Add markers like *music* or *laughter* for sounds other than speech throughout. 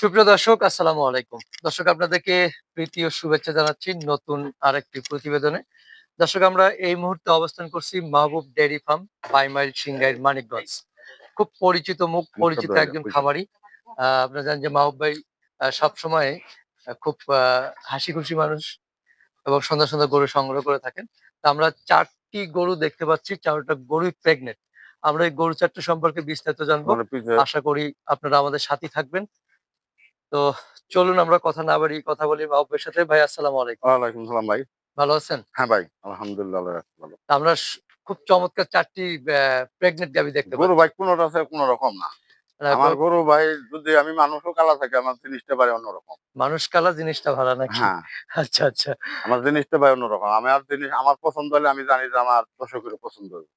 সুপ্রিয় দর্শক আসসালামু আলাইকুম। দর্শক আপনাদেরকে প্রীতি ও শুভেচ্ছা জানাচ্ছি নতুন আরেকটি প্রতিবেদনে। দর্শক আমরা এই মুহূর্তে অবস্থান করছি মাহবুব ডেয়ারি ফার্ম বাইমাইল সিংগাইর মানিকগঞ্জ। খুব পরিচিত মুখ পরিচিত একজন। খামারি। আহ, আপনারা জানেন যে মাহবুব ভাই সবসময় খুব আহ, হাসি খুশি মানুষ এবং সুন্দর সুন্দর গরু সংগ্রহ করে থাকেন। তা আমরা চারটি গরু দেখতে পাচ্ছি চারটা গরুই প্রেগনেন্ট আমরা এই গরু চারটি সম্পর্কে বিস্তারিত জানব। মানে আশা করি আপনারা আমাদের সাথে থাকবেন। তো চলুন আমরা কথা না বাড়ি কথা বলি মাহবুবের সাথে। ভাই আসসালামু আলাইকুম। ওয়ালাইকুম সালাম ভাই। ভালো আছেন? হ্যাঁ ভাই আলহামদুলিল্লাহ ভালো। আমরা খুব চমৎকার চারটি প্রেগনেন্ট গাবি দেখতে গরু ভাই কোনোটা আছে কোনো রকম না। আমার গরু- ভাই যদি আমি মানুষও কালা থাকে আমার জিনিসটা ভাই অন্যরকম। মানুষ কালা জিনিসটা ভালো নাকি? হ্যাঁ। আচ্ছা আচ্ছা। আমার জিনিসটা ভাই অন্যরকম। আমার জিনিস আমার পছন্দ হলে আমি জানি যে আমার দর্শকের পছন্দ হবে।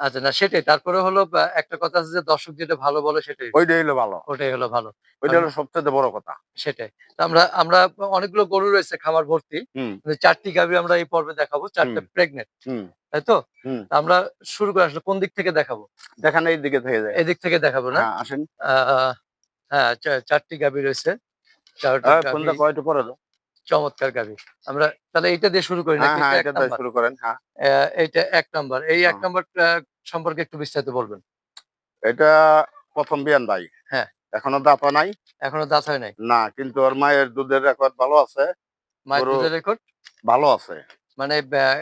আচ্ছা না সেটাই। তারপরে হলো একটা কথা আছে যে দর্শক যেটা ভালো বলে সেটাই। ওইটাই হলো ভালো। ওটাই হলো ভালো। ওইটা হলো সবচেয়ে বড় কথা। সেটাই। তা আমরা আমরা অনেকগুলো গরু রয়েছে খামার ভর্তি। হুম। চারটি গাবি আমরা এই পর্বে দেখাবো চারটে প্রেগনেন্ট তাই তো? আমরা শুরু করে আসলে কোন দিক থেকে দেখাবো? দেখান এই দিকে থেকে যায়। এদিক থেকে দেখাবো না? হ্যাঁ আসেন। আহ, হ্যাঁ চারটি গাবি রয়েছে। চারটি হ্যাঁ, গাভী পরে চমৎকার গাবি আমরা তাহলে এইটা দিয়ে শুরু করি হ্যাঁ নাকি? হ্যাঁ এটা দিয়ে শুরু করেন হ্যাঁ। আহ, এক নাম্বার। এই এক। নাম্বার সম্পর্কে একটু বিস্তারিত বলবেন। এটা প্রথম বিয়ান ভাই। হ্যাঁ। এখনও দাঁতা নাই? এখনও দাঁত হয় নাই? না কিন্তু ওর মায়ের দুধের রেকর্ড ভালো আছে। মায়ের দুধের রেকর্ড ভালো আছে। মানে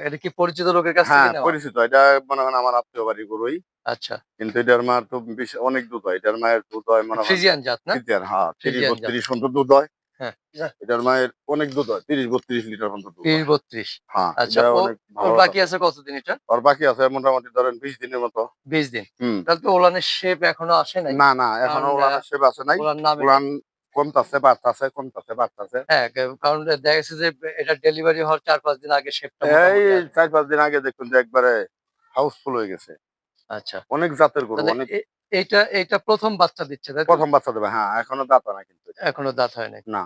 এটা কি পরিচিত লোকের কাছে হ্যাঁ পরিচিত। এটা মনে হয় আমার আত্মীয় বাড়ি গরুই। আচ্ছা। কিন্তু এটার মার তো অনেক দুধ হয়। এটার মায়ের দুধ হয় মনে ফ্রিজিয়ান জাত না? ফ্রিজিয়ান, হ্যাঁ তিরিশ ফ্রিজিয়ান জাত। বত্রিশ দুধ হয়। হ্যাঁ। এটার মায়ের অনেক দুধ হয় তিরিশ বত্রিশ লিটার পর্যন্ত তিরিশ বত্রিশ। হ্যাঁ আচ্ছা ওর বাকি আছে কতদিন এটা? ওর বাকি আছে মোটামুটি ধরেন বিশ দিনের মতো। বিশ দিন। তাহলে তো ওলানের শেপ এখনও আসে নাই। না না এখনও কারণ, উলানের সেব আছে নাই। উলান কমতাছে বাড়তাছে কমতাছে বাড়তাছে। হ্যাঁ কারণ দেখা গেছে যে এটা ডেলিভারি হওয়ার চার পাঁচ দিন আগে শেপটা এই চার পাঁচ দিন আগে দেখুন যে একবারে হাউসফুল হয়ে গেছে। আচ্ছা। অনেক জাতের গরু অনেক এ- এইটা এইটা প্রথম বাচ্চা দিচ্ছে প্রথম বাচ্চা দেবে হ্যাঁ এখনও দাঁত হয় না কিন্তু এখনও দাঁত হয় না।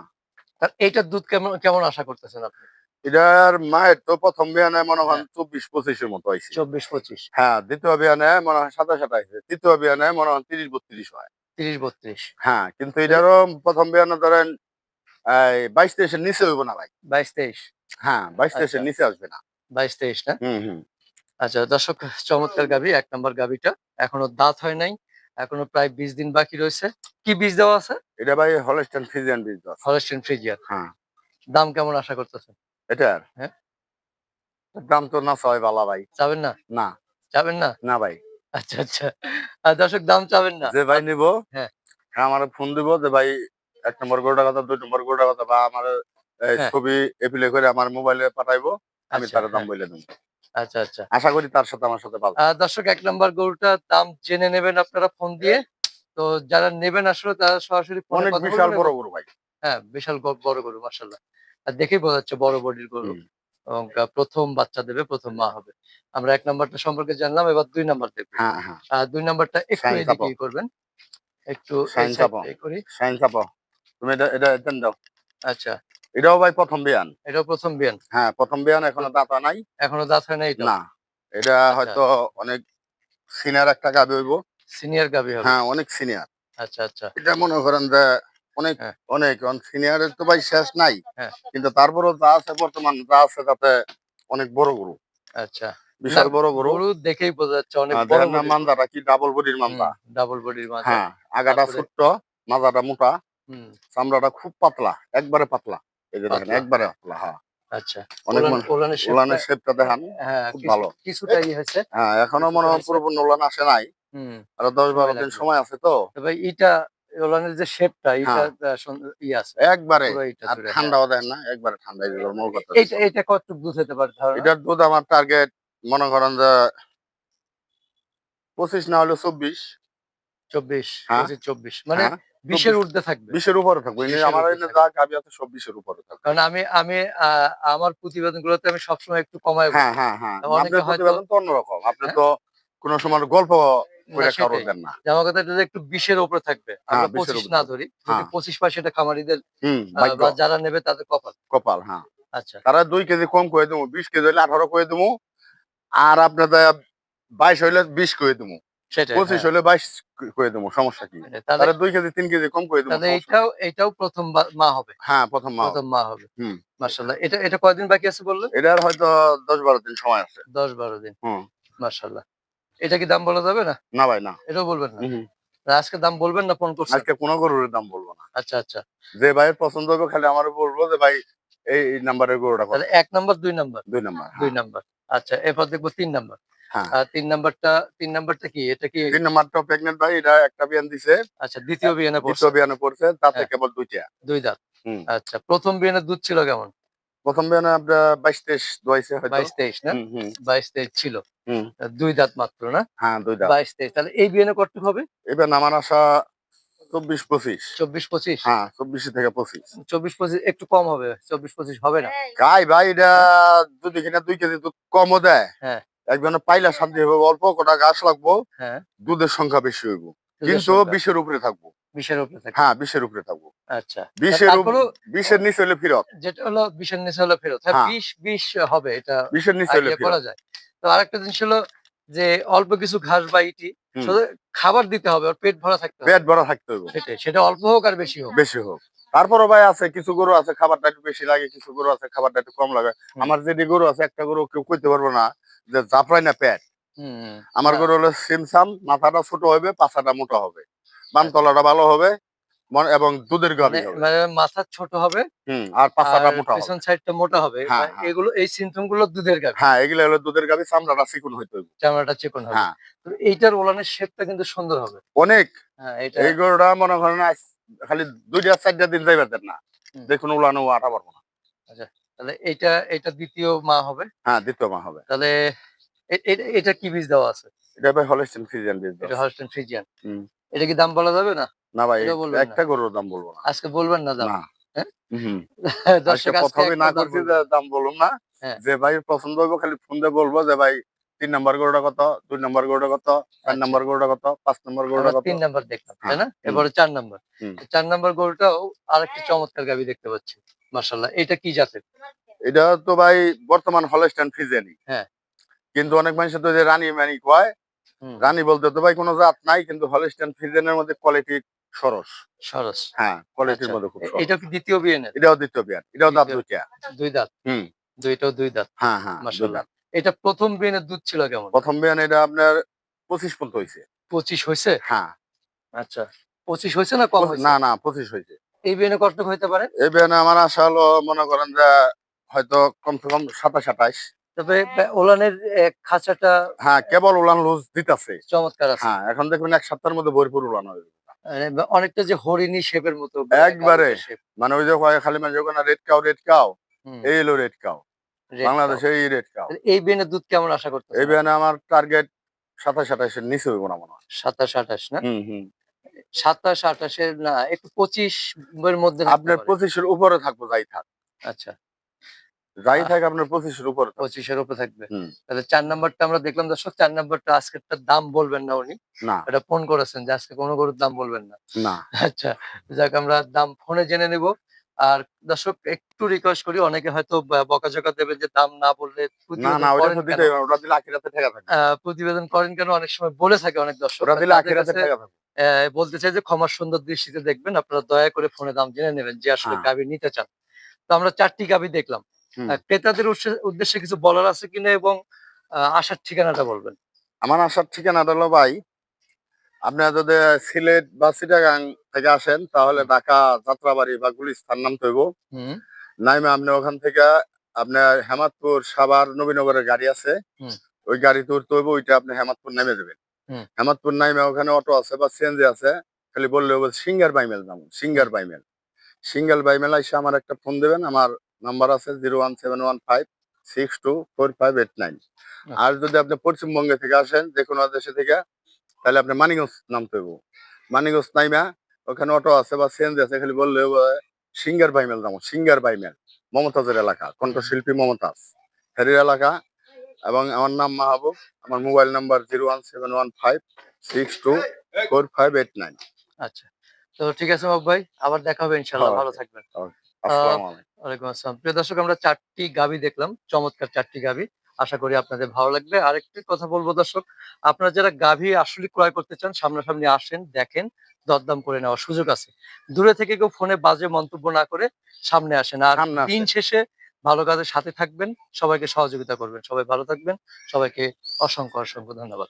তার এইটার দুধ কেমন কেমন আশা করতেছেন আপনি? এটার মায়ের তো প্রথম বিয়ানে মনে হয়। চব্বিশ পঁচিশের মতো হয়েছে চব্বিশ পঁচিশ। হ্যাঁ দ্বিতীয় বিয়ানে মনে হয় সাতাশ আঠাশ তৃতীয় বিয়ানে মনে হয় তিরিশ বত্রিশ হয়। তিরিশ বত্রিশ। হ্যাঁ কিন্তু এটারও প্রথম বিয়ানে ধরেন বাইশ তেইশের নিচে হইব না ভাই। বাইশ তেইশ। হ্যাঁ বাইশ তেইশের আচ্ছা। নিচে আসবে না। বাইশ তেইশ না? হুম হুম। আচ্ছা দর্শক চমৎকার গাবি এক নম্বর গাবিটা। এখনও দাঁত হয় নাই। এখনও প্রায় বিশ দিন বাকি রয়েছে। কি বীজ দেওয়া আছে? এটা ভাই হলস্টাইন ফ্রিজিয়ান বীজ। হলস্টিন ফ্রিজিয়ার হ্যাঁ। দাম কেমন আশা করতেছেন? এটার? হ্যাঁ। দাম তো না ছয় বালা ভাই। চাবেন না? না। চাবেন না? না ভাই। আচ্ছা আচ্ছা। আর দর্শক দাম চাবেন না? যে ভাই নিব হ্যাঁ। হ্যাঁ আমার ফোন দিব যে ভাই এক নম্বর গরুটা কথা দুই নম্বর গরুটা কথা বা আমার হ্যাঁ। ছবি এপিলে করে আমার মোবাইলে পাঠাইবো আমি আচ্ছা, তার দাম হ্যাঁ। বলে দেবো। আচ্ছা আচ্ছা। আশা করি তার সাথে আমার সাথে পাবো দর্শক এক নম্বর গরুটার দাম জেনে নেবেন আপনারা ফোন দিয়ে। তো যারা নেবেন আসলে তারা সরাসরি অনেক বিশাল বড় গরু ভাই। হ্যাঁ বিশাল বড় গরু মার্শাল্লাহ আর দেখেই বোঝা যাচ্ছে বড় বডির গরু এবং প্রথম বাচ্চা দেবে প্রথম মা হবে। আমরা এক নাম্বারটা সম্পর্কে জানলাম এবার দুই নাম্বার দেখব। হ্যাঁ হ্যাঁ। আর দুই নাম্বারটা একটু এদিকে করবেন। একটু করি। তুমি এটা দাও। আচ্ছা। এটাও ভাই প্রথম বিয়ান। এটাও প্রথম বিয়ান। হ্যাঁ প্রথম বিয়ান এখনও দাতা নাই। এখনও দাঁত হয় না এটা না এটা আচ্ছা। হয়তো অনেক সিনিয়র একটা গাবি হইব। সিনিয়র গাবি হবে। হ্যাঁ অনেক সিনিয়র আচ্ছা আচ্ছা। এটা মনে করেন যে অনেক হ্যাঁ। অনেক সিনিয়রের তো ভাই শেষ নাই। হ্যাঁ। কিন্তু তারপরও যা আছে বর্তমান যা আছে তাতে অনেক বড় গরু। আচ্ছা। বিশাল বড় গরু। গরু দেখেই বোঝা যাচ্ছে অনেক হ্যাঁ, বড় না মান্দাটা কি? ডাবল বডির মান্দা ডাবল বডির মাঝে হ্যাঁ আগাটা ছোট্ট মাজাটা মোটা। হুম। চামড়াটা খুব পাতলা একবারে পাতলা। এই যে দেখেন একবারে পাতলা হ্যাঁ। আচ্ছা অনেক উলানের শেপটা দেখান হ্যাঁ খুব ভালো। কিছুটাই হয়েছে। হ্যাঁ এখনও মনে হয় হয়েছে। পুরোপূর্ণ উলান আসে নাই। আর দশ বারো দিন সময় আছে তো। তবে এটা যে শেপটা এটা হ্যাঁ। ই আছে। একবারে। আর হ্যাঁ। ঠান্ডাও দেন না একবারে ঠান্ডা এই কথা এইটা এটা কত দুধ হতে পারে এটার দুধ আমার টার্গেট মনে করেন যে পঁচিশ না হলে চব্বিশ। চব্বিশ হ্যাঁ। চব্বিশ। মানে হ্যাঁ, বিশের ঊর্ধ্বে থাকবে। বিশের উপরে থাকবে। আমার। যা গাবি আছে সব বিশের উপরে থাকবে। কারণ আমি আমি আমার প্রতিবেদন গুলোতে আমি সবসময় একটু কমাই হ্যাঁ হ্যাঁ হ্যাঁ। আপনার হয়তো- প্রতিবেদন তো অন্যরকম। আপনি হ্যাঁ। তো কোনো সময় গল্প আমার একটু বিশের উপরে থাকবে। আমরা হ্যাঁ, পঁচিশ না ধরি যদি হ্যাঁ। পঁচিশ খামারিদের যারা নেবে তাদের কপাল। কপাল হ্যাঁ। আচ্ছা। তারা দুই কেজি কম করে দেবো বিশ কেজি হইলে আঠারো করে দেবো আর আপনাদের বাইশ হইলে বিশ করে দেবো। সেটাই পঁচিশ হ্যাঁ। হলে বাইশ করে দেবো সমস্যা কি। তাহলে তাহলে দুই কেজি তিন কেজি কম করে দেবো এটাও এটাও প্রথম মা হবে। হ্যাঁ প্রথম মা প্রথম মা হবে। হুম। মার্শাল্লাহ এটা এটা কয়দিন বাকি আছে বললেন? এটার হয়তো দশ বারো দিন সময় আছে। দশ বারো দিন। হুম। মার্শাল্লাহ এটা কি দাম বলা যাবে না? না ভাই না। এটাও বলবেন না? আজকে দাম বলবেন না ফোন করছেন? আজকে কোনো গরুর দাম বলব না। আচ্ছা আচ্ছা। যে ভাইয়ের পছন্দ হবে খালি আমার বলব যে ভাই এই নাম্বারের গরুটা এক নাম্বার দুই নাম্বার? দুই নাম্বার দুই নাম্বার। আচ্ছা এরপর দেখব তিন নাম্বার। হ্যাঁ। আর তিন নাম্বারটা তিন নাম্বারটা কি? এটা কি তিন নাম্বারটা প্রেগনেন্ট ভাই এটা একটা বিয়ান দিছে। আচ্ছা দ্বিতীয় বিয়ানে পড়ছে। দ্বিতীয় বিয়ানে পড়ছে তাতে হ্যাঁ। কেবল দুইটা। দুই দাঁত। আচ্ছা প্রথম বিয়ানের দুধ ছিল কেমন? প্রথম বিয়ানে বাইশ তেইশ দোয়াইছে হয়তো। বাইশ তেইশ না? হুম, হুম, বাইশ তেইশ ছিল। দুই দাঁত মাত্র না? হ্যাঁ বাইশ তেইশ। তাহলে এই বিয়ানে কতটুকু হবে? এবার আমার আশা চব্বিশ পঁচিশ। চব্বিশ পঁচিশ? হ্যাঁ চব্বিশ থেকে পঁচিশ। চব্বিশ পঁচিশ একটু কম হবে চব্বিশ পঁচিশ হবে না? গাই ভাই এটা যদি কিনা দুই কেজি দুধ কমও দেয়। হ্যাঁ। একজনে পাইলা শান্তি হবে অল্প কটা গাছ লাগবো হ্যাঁ। দুধের সংখ্যা বেশি হইব। কিন্তু বিশের উপরে থাকব। বিশের উপরে হ্যাঁ বিশের উপরে থাকব। আচ্ছা। বিশের উপ- বিশের নিচে হলে ফিরত। যেটা হলো বিশের নিচে হলো ফেরত। হ্যাঁ হ্যাঁ। বিশ বিশ হবে এটা বিশের নিচে হলে করা যায়। তো আরেকটা জিনিস হলো যে অল্প কিছু ঘাস বা ইটি খাবার দিতে হবে ওর পেট ভরা থাকতে হবে। পেট ভরা থাকতে সেটাই সেটা অল্প হোক আর বেশি হোক। বেশি হোক। তারপরও ভাই আছে কিছু গরু আছে খাবারটা একটু বেশি লাগে কিছু গরু আছে খাবারটা একটু কম লাগে। আমার যেটি গরু আছে একটা গরু কেউ কইতে পারব না। যে জাফরাই না হুম। আমার গরু হলো সিমসাম মাথাটা ছোট হবে পাছাটা মোটা হবে। বাম তলাটা ভালো হবে এবং দুধের গাভী মানে মানে মাথা ছোট হবে হুম আর পাছাটা মোটা হবে। পিছন সাইডটা মোটা হবে। হ্যাঁ, মানে হ্যাঁ। এগুলো এই সিমটমগুলো দুধের গাভী। হ্যাঁ এগুলো হলো দুধের গাভী চামড়াটা চিকুন হইতে হইব চামড়াটা চিকন হবে। হ্যাঁ। তো এইটার ওলানের শেপটা কিন্তু সুন্দর হবে। অনেক। হ্যাঁ এই গরুটা মনে করেন খালি দুইটা চারটা দিন যাইবার দেন না। দেখুন উলানো আটা পারব না। তাহলে এটা এটা দ্বিতীয় মা হবে। হ্যাঁ দ্বিতীয় মা হবে। তাহলে এটা কি বীজ দেওয়া আছে? এটা ভাই হলস্টিন ফ্রিজিয়ান বীজ এটা হলস্টেন ফ্রিজিয়ান এটা কি দাম বলা যাবে না? না ভাই একটা গরুর দাম বলব না। আজকে বলবেন না দাম। হ্যাঁ? *laughs* দর্শক আজকে আজকে প্রথমে না দাম করছি যে দাম বলুন না। হ্যাঁ। যে ভাই পছন্দ হইব খালি ফোন দিয়ে বলব যে ভাই তিন নাম্বার গরুটা কত দুই নাম্বার গরুটা কত চার আচ্ছা। নাম্বার গরুটা কত পাঁচ নাম্বার গরুটা কত। তিন নাম্বার দেখলাম তাই হ্যাঁ, না। এবারে চার নাম্বার। চার নাম্বার গরুটাও আরেকটি চমৎকার গাবি দেখতে পাচ্ছি। মার্শাল্লাহ এটা কি জাতের? এটা তো ভাই বর্তমান হলস্টাইন ফ্রিজেনি। হ্যাঁ। কিন্তু অনেক মানুষ তো যে রানী মানি কয় রানী বলতে তো ভাই কোনো জাত নাই কিন্তু হলস্টাইন ফ্রিজেনের মধ্যে কোয়ালিটি সরস। সরস। হ্যাঁ কোয়ালিটির আচ্ছা, মধ্যে খুব এ- সরস। এটাও কি দ্বিতীয় বিয়েনের এটাও দ্বিতীয় বিয়ার এটাও দাঁত দুইটা। দুই দাঁত? হুম। দুইটাও দুই দাঁত? হ্যাঁ হ্যাঁ দাঁত। এটা প্রথম বিয়েনের দুধ ছিল কেমন? প্রথম বিয়ান এটা আপনার পঁচিশ পর্যন্ত হয়েছে পঁচিশ হয়েছে হ্যাঁ। আচ্ছা পঁচিশ হয়েছে না কম পঁচিশ- হয়েছে না না পঁচিশ হয়েছে এই বিয়েনে কতটুকু হইতে পারে? এই বিয়ানে আমার আশা হলো মনে করেন যে হয়তো কমসে কম সাতাশ তবে বে- ওলানের খাঁচাটা হ্যাঁ কেবল উলান লুজ দিতেছে। চমৎকার আছে। হ্যাঁ এখন দেখবেন এক সপ্তাহের মধ্যে ভরপুর মানে অনেকটা যে হরিণী শেপের মতো একবারে। মানে ওই যে কয় খালি মানে ওখানে রেড কাউ রেড কাউ এই হলো রেড কাউ বাংলাদেশে এই রেড কাউ এই দুধ কেমন আশা করতে এই বিয়ানে আমার টার্গেট সাতাশ আঠাশের নিচে হইব না মনে হয়। সাতাশ আঠাশ না? সাতাশ আঠাশের না একটু পঁচিশ এর মধ্যে আপনার। পঁচিশের উপরে থাকব যাই থাক। আচ্ছা। যাই আহ। থাক আপনার পঁচিশের উপরে। পঁচিশের উপরে থাকবে। হুম। তাহলে চার নাম্বারটা আমরা দেখলাম দর্শক চার নাম্বারটা আজকেরটার দাম বলবেন না উনি। না। এটা ফোন করেছেন যে আজকে কোনো গরুর দাম বলবেন না। না। আচ্ছা যাক আমরা দাম ফোনে জেনে নিব। আর দর্শক একটু রিকোয়েস্ট করি অনেকে হয়তো ব- বকাঝকা দেবে যে দাম না বললে প্রতিবেদন করেন কেন? অনেক সময় বলে থাকে অনেক দর্শক। বলতে চাই যে ক্ষমার সুন্দর দৃষ্টিতে দেখবেন আপনারা দয়া করে ফোনে দাম জেনে নেবেন যে আসলে হ্যাঁ। গাভী নিতে চান। তো আমরা চারটি গাভী দেখলাম। ক্রেতাদের উদ্দেশ্যে- কিছু বলার আছে কিনা এবং আসার ঠিকানাটা বলবেন? আমার আসার ঠিকানাটা হলো ভাই আপনারা যদি সিলেট বা চিটাগাং থেকে আসেন তাহলে ঢাকা যাত্রাবাড়ি বা গুলিস্তান নামতে হইব হুম। নাইমে আপনি ওখান থেকে আপনার হেমাদপুর সাভার নবীনগরের গাড়ি আছে। ওই গাড়ি তুলতে হইব ওইটা আপনি হেমাদপুর নেমে দেবেন। হেমাদপুর নাইমে ওখানে অটো আছে বা সিএনজি আছে খালি বললে হবে সিঙ্গার বাইমেল দাম সিঙ্গার বাইমেল। সিঙ্গেল বাইমেল এসে আমার একটা ফোন দেবেন আমার নাম্বার আছে zero one seven one five six two four five eight nine. আর যদি আপনি পশ্চিমবঙ্গে থেকে আসেন যে কোনো দেশে থেকে তাহলে আপনি মানিগঞ্জ নামতে হইব। মানিগঞ্জ নাইমা ওখানে অটো আছে বা সিএনজি আছে খালি বললে সিঙ্গার বাইমেল দাম সিঙ্গার বাইমেল মমতাজের এলাকা কণ্ঠশিল্পী মমতাজ। হেরির এলাকা এবং আমার নাম মাহবুব আমার mobile number zero one seven one five six two four five eight nine. আচ্ছা তো ঠিক আছে মাহবুব ভাই আবার দেখা হবে ইনশাল্লাহ হ্যাঁ, ভালো থাকবেন। ওয়ালাইকুম আসসালাম। প্রিয় দর্শক আমরা চারটি গাবি দেখলাম চমৎকার চারটি গাবি আশা করি আপনাদের ভালো লাগবে। আরেকটি কথা বলব দর্শক আপনারা যারা গাভী আসলে ক্রয় করতে চান সামনাসামনি আসেন দেখেন দরদাম করে নেওয়ার সুযোগ আছে। দূরে থেকে কেউ ফোনে বাজে মন্তব্য না করে সামনে আসেন। আর দিন শেষে ভালো কাজের সাথে থাকবেন সবাইকে সহযোগিতা করবেন। সবাই ভালো থাকবেন সবাইকে অসংখ্য অসংখ্য ধন্যবাদ।